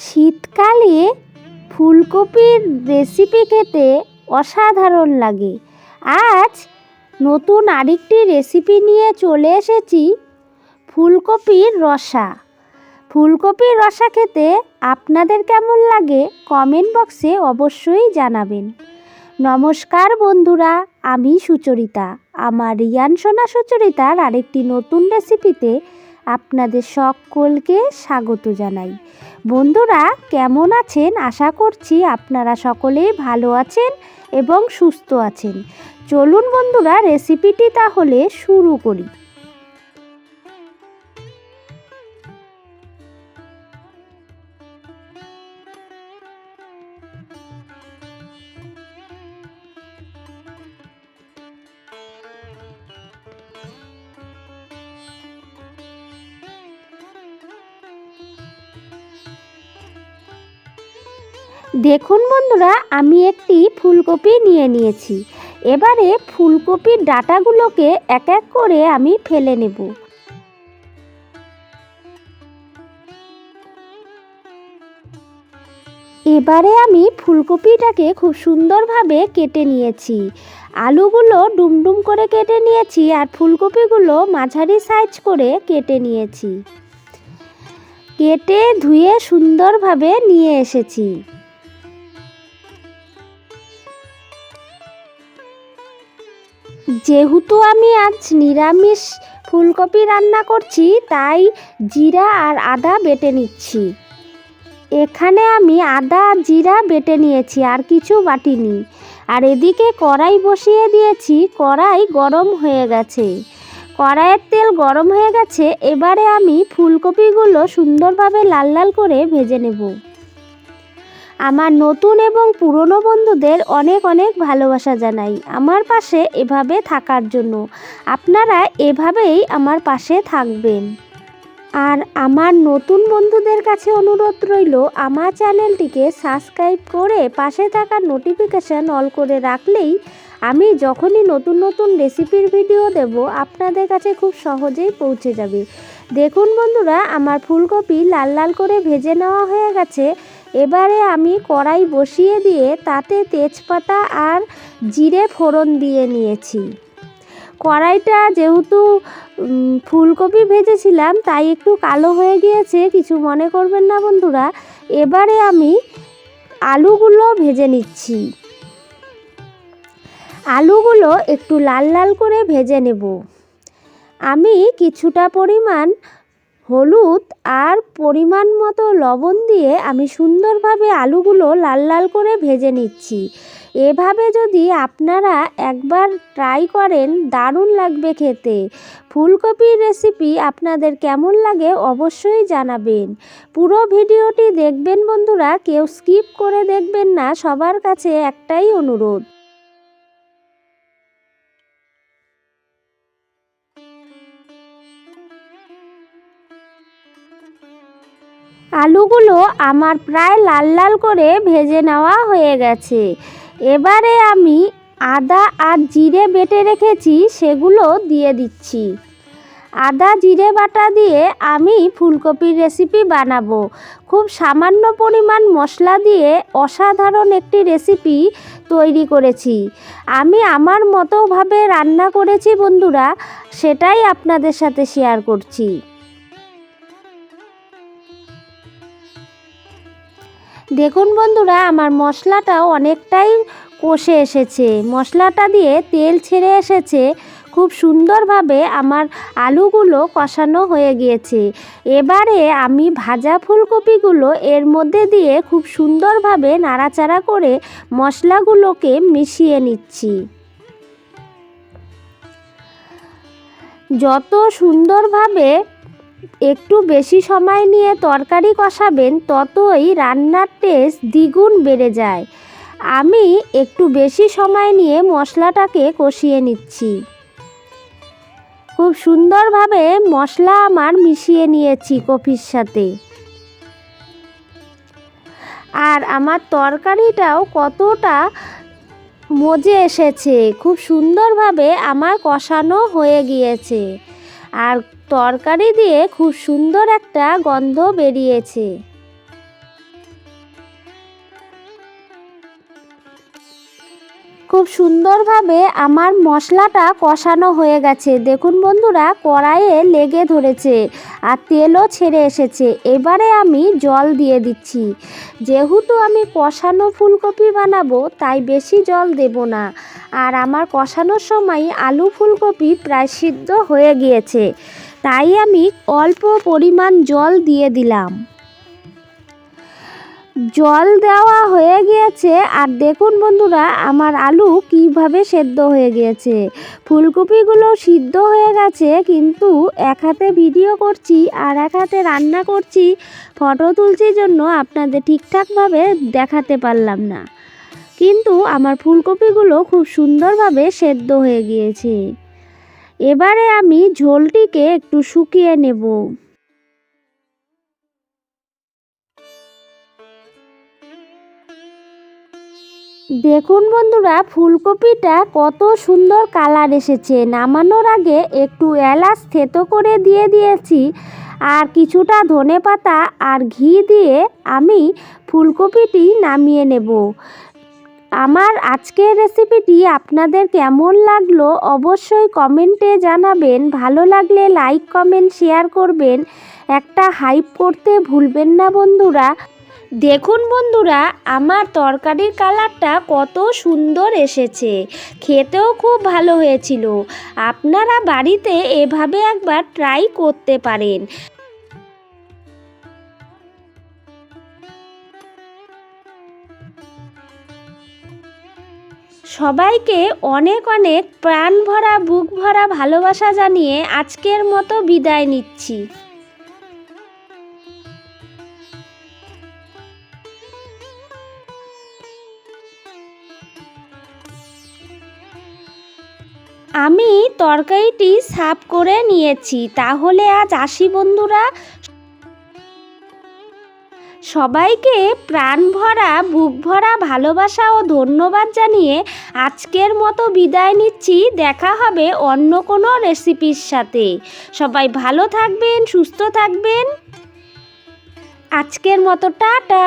শীতকালে ফুলকপির রেসিপি খেতে অসাধারণ লাগে। আজ নতুন আরেকটি রেসিপি নিয়ে চলে এসেছি ফুলকপির রসা। ফুলকপির রসা খেতে আপনাদের কেমন লাগে কমেন্ট বক্সে অবশ্যই জানাবেন। নমস্কার বন্ধুরা, আমি সুচরিতা। আমার রিয়ান সোনা সুচরিতার আরেকটি নতুন রেসিপিতে আপনাদের সকলকে স্বাগত জানাই। বন্ধুরা, কেমন আছেন? আশা করছি আপনারা সকলেই ভালো আছেন এবং সুস্থ আছেন। চলুন বন্ধুরা রেসিপিটি তাহলে শুরু করি। দেখুন বন্ধুরা, আমি একটি ফুলকপি নিয়ে নিয়েছি। এবারে ফুলকপির ডাটাগুলোকে এক এক করে আমি ফেলে নেব। এবারে আমি ফুলকপিটাকে খুব সুন্দরভাবে কেটে নিয়েছি। আলুগুলো ডুমডুম করে কেটে নিয়েছি আর ফুলকপিগুলো মাঝারি সাইজ করে কেটে নিয়েছি। কেটে ধুয়ে সুন্দরভাবে নিয়ে এসেছি। যেহেতু আমি আজ নিরামিষ ফুলকপি রান্না করছি, তাই জিরা আর আদা বেটে নিচ্ছি। এখানে আমি আদা আর জিরা বেটে নিয়েছি, আর কিছু বাটিনি। আর এদিকে কড়াই বসিয়ে দিয়েছি, কড়াই গরম হয়ে গেছে। কড়াইয়ের তেল গরম হয়ে গেছে, এবারে আমি ফুলকপিগুলো সুন্দরভাবে লাল লাল করে ভেজে নেব। আমার নতুন এবং পুরনো বন্ধুদের অনেক অনেক ভালোবাসা জানাই আমার পাশে এভাবে থাকার জন্য। আপনারা এভাবেই আমার পাশে থাকবেন। আর আমার নতুন বন্ধুদের কাছে অনুরোধ রইল, আমার চ্যানেলটিকে সাবস্ক্রাইব করে পাশে থাকা নোটিফিকেশান অল করে রাখলেই আমি যখনই নতুন নতুন রেসিপির ভিডিও দেব, আপনাদের কাছে খুব সহজেই পৌঁছে যাবে। দেখুন বন্ধুরা, আমার ফুলকপি লাল লাল করে ভেজে নেওয়া হয়ে গেছে। এবারে আমি কড়াই বসিয়ে দিয়ে তাতে তেজপাতা আর জিরে ফোড়ন দিয়ে নিয়েছি। কড়াইটা যেহেতু ফুলকপি ভেজেছিলাম, তাই একটু কালো হয়ে গিয়েছে, কিছু মনে করবেন না বন্ধুরা। এবারে আমি আলুগুলো ভেজে নিচ্ছি। আলুগুলো একটু লাল লাল করে ভেজে নেব। আমি কিছুটা পরিমাণ হলুদ আর পরিমাণ মতো লবণ দিয়ে আমি সুন্দরভাবে আলুগুলো লাল লাল করে ভেজে নিচ্ছি। এভাবে যদি আপনারা একবার ট্রাই করেন, দারুণ লাগবে খেতে। ফুলকপির রেসিপি আপনাদের কেমন লাগে অবশ্যই জানাবেন। পুরো ভিডিওটি দেখবেন বন্ধুরা, কেউ স্কিপ করে দেখবেন না, সবার কাছে একটাই অনুরোধ। আলুগুলো আমার প্রায় লাল লাল করে ভেজে নেওয়া হয়ে গেছে। এবারে আমি আদা আর জিরে বেটে রেখেছি, সেগুলো দিয়ে দিচ্ছি। আদা, জিরে বাটা দিয়ে আমি ফুলকপির রেসিপি বানাবো। খুব সামান্য পরিমাণ মশলা দিয়ে অসাধারণ একটি রেসিপি তৈরি করেছি। আমি আমার মতোভাবে রান্না করেছি বন্ধুরা, সেটাই আপনাদের সাথে শেয়ার করছি। দেখুন বন্ধুরা, আমার মশলাটাও অনেকটাই কষে এসেছে। মশলাটা দিয়ে তেল ছেড়ে এসেছে। খুব সুন্দরভাবে আমার আলুগুলো কষানো হয়ে গিয়েছে। এবারে আমি ভাজা ফুলকপিগুলো এর মধ্যে দিয়ে খুব সুন্দরভাবে নাড়াচাড়া করে মশলাগুলোকে মিশিয়ে নিচ্ছি। যত সুন্দরভাবে একটু বেশি সময় নিয়ে তরকারি কষাবেন, ততই রান্নার টেস্ট দ্বিগুণ বেড়ে যায়। আমি একটু বেশি সময় নিয়ে মশলাটাকে কষিয়ে নিচ্ছি। খুব সুন্দরভাবে মশলা আমার মিশিয়ে নিয়েছি কফির সাথে। আর আমার তরকারিটাও কতটা মজে এসেছে, খুব সুন্দরভাবে আমার কষানো হয়ে গিয়েছে। আর তরকারি দিয়ে খুব সুন্দর একটা গন্ধ বেরিয়েছে। খুব সুন্দরভাবে আমার মশলাটা কষানো হয়ে গেছে। দেখুন বন্ধুরা, কড়াইয়ে লেগে ধরেছে আর তেলও ছেড়ে এসেছে। এবারে আমি জল দিয়ে দিচ্ছি। যেহেতু আমি কষানো ফুলকপি বানাবো, তাই বেশি জল দেব না। আর আমার কষানোর সময় আলু ফুলকপি প্রায় সিদ্ধ হয়ে গিয়েছে। তাই আমি অল্প পরিমাণ জল দিয়ে দিলাম। জল দেওয়া হয়ে গিয়েছে। আর দেখুন বন্ধুরা, আমার আলু কীভাবে সেদ্ধ হয়ে গিয়েছে। ফুলকপিগুলো সিদ্ধ হয়ে গেছে, কিন্তু এক হাতে ভিডিও করছি আর এক হাতে রান্না করছি। ফটো তুলছি জন্য আপনাদের ঠিকঠাকভাবে দেখাতে পারলাম না। কিন্তু আমার ফুলকপিগুলো খুব সুন্দরভাবে সেদ্ধ হয়ে গিয়েছে। এবারে আমি ঝোলটিকে একটু শুকিয়ে নেব। দেখুন বন্ধুরা, ফুলকপিটা কত সুন্দর কালার এসেছে। নামানোর আগে একটু এলাচ থেতো করে দিয়ে দিয়েছি, আর কিছুটা ধনে পাতা আর ঘি দিয়ে আমি ফুলকপিটি নামিয়ে নেব। আমার আজকের রেসিপিটি আপনাদের কেমন লাগল অবশ্যই কমেন্টে জানাবেন। ভালো লাগলে লাইক, কমেন্ট, শেয়ার করবেন। একটা হাইপ করতে ভুলবেন না বন্ধুরা। দেখুন বন্ধুরা, আমার তরকারির কালারটা কত সুন্দর এসেছে। খেতেও খুব ভালো হয়েছিল। আপনারা বাড়িতে এভাবে একবার ট্রাই করতে পারেন। সবাইকে অনেক অনেক প্রাণ ভরা বুক ভরা ভালোবাসা জানিয়ে আজকের মতো বিদায় নিচ্ছি। আমি তরকারিটি সাফ করে নিয়েছি, তাহলে আজ আসি বন্ধুরা। সবাইকে প্রাণ ভরা বুক ভরা ভালোবাসা ও ধন্যবাদ জানিয়ে আজকের মতো বিদায় নিচ্ছি। দেখা হবে অন্য কোনো রেসিপির সাথে। সবাই ভালো থাকবেন, সুস্থ থাকবেন। আজকের মতো টাটা।